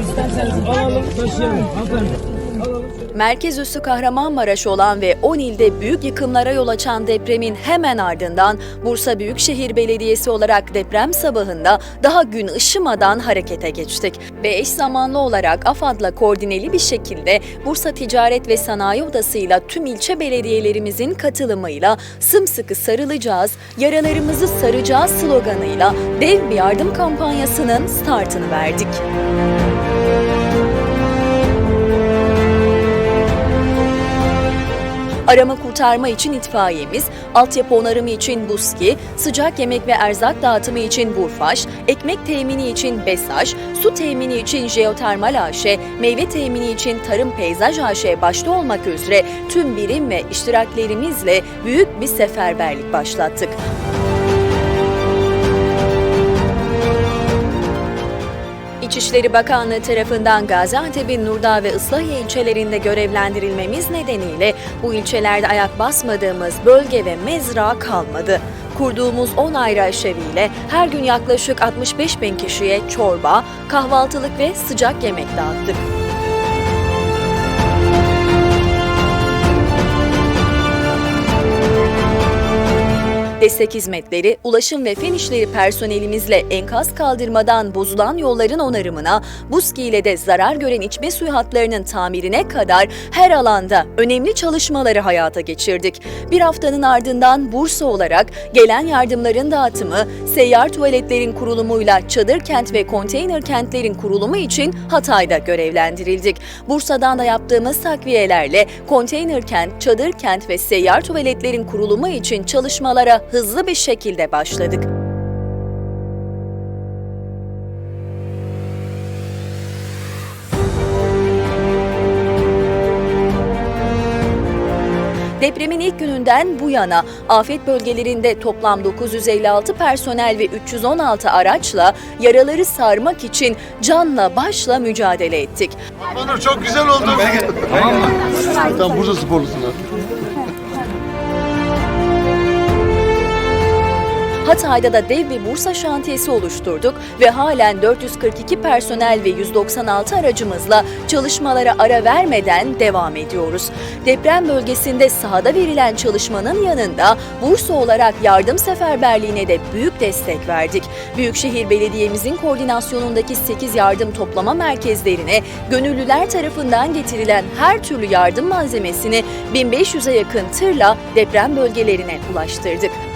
İsterseniz alalım taşıyalım. Aferin. Merkez üssü Kahramanmaraş olan ve 10 ilde büyük yıkımlara yol açan depremin hemen ardından Bursa Büyükşehir Belediyesi olarak deprem sabahında daha gün ışımadan harekete geçtik. Ve eş zamanlı olarak AFAD'la koordineli bir şekilde Bursa Ticaret ve Sanayi Odası'yla tüm ilçe belediyelerimizin katılımıyla sımsıkı sarılacağız, yaralarımızı saracağız sloganıyla dev bir yardım kampanyasının startını verdik. Arama kurtarma için itfaiyemiz, altyapı onarımı için BUSKİ, sıcak yemek ve erzak dağıtımı için Burfaş, ekmek temini için BESAŞ, su temini için Jeotermal AŞ, meyve temini için Tarım Peyzaj AŞ başta olmak üzere tüm birim ve iştiraklerimizle büyük bir seferberlik başlattık. İçişleri Bakanlığı tarafından Gaziantep'in Nurdağ ve Islahiye ilçelerinde görevlendirilmemiz nedeniyle bu ilçelerde ayak basmadığımız bölge ve mezra kalmadı. Kurduğumuz 10 ayrı aşeviyle her gün yaklaşık 65 bin kişiye çorba, kahvaltılık ve sıcak yemek dağıttık. Destek hizmetleri, ulaşım ve fen işleri personelimizle enkaz kaldırmadan bozulan yolların onarımına, BUSKİ ile de zarar gören içme suyu hatlarının tamirine kadar her alanda önemli çalışmaları hayata geçirdik. Bir haftanın ardından Bursa olarak gelen yardımların dağıtımı, seyyar tuvaletlerin kurulumuyla çadır kent ve konteyner kentlerin kurulumu için Hatay'da görevlendirildik. Bursa'dan da yaptığımız takviyelerle konteyner kent, çadır kent ve seyyar tuvaletlerin kurulumu için çalışmalara hızlı bir şekilde başladık. Depremin ilk gününden bu yana afet bölgelerinde toplam 956 personel ve 316 araçla yaraları sarmak için canla başla mücadele ettik. Onur çok güzel oldu. Tamam mı? Tam Bursa sporlusun. Hatay'da da dev bir Bursa şantiyesi oluşturduk ve halen 442 personel ve 196 aracımızla çalışmalara ara vermeden devam ediyoruz. Deprem bölgesinde sahada verilen çalışmanın yanında Bursa olarak yardım seferberliğine de büyük destek verdik. Büyükşehir Belediye'mizin koordinasyonundaki 8 yardım toplama merkezlerine gönüllüler tarafından getirilen her türlü yardım malzemesini 1500'e yakın tırla deprem bölgelerine ulaştırdık.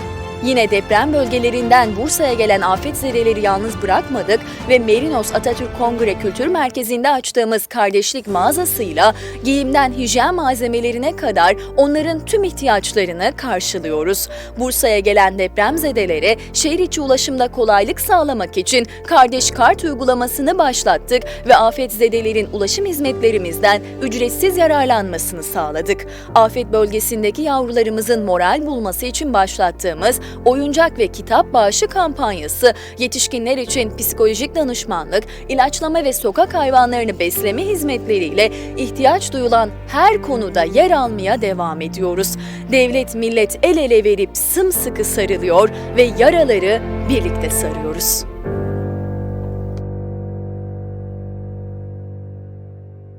Yine deprem bölgelerinden Bursa'ya gelen afetzedeleri yalnız bırakmadık ve Merinos Atatürk Kongre Kültür Merkezi'nde açtığımız kardeşlik mağazasıyla giyimden hijyen malzemelerine kadar onların tüm ihtiyaçlarını karşılıyoruz. Bursa'ya gelen depremzedelere şehir içi ulaşımda kolaylık sağlamak için Kardeş Kart uygulamasını başlattık ve afetzedelerin ulaşım hizmetlerimizden ücretsiz yararlanmasını sağladık. Afet bölgesindeki yavrularımızın moral bulması için başlattığımız oyuncak ve kitap bağışı kampanyası yetişkinler için psikolojik danışmanlık, ilaçlama ve sokak hayvanlarını besleme hizmetleriyle ihtiyaç duyulan her konuda yer almaya devam ediyoruz. Devlet millet el ele verip sımsıkı sarılıyor ve yaraları birlikte sarıyoruz.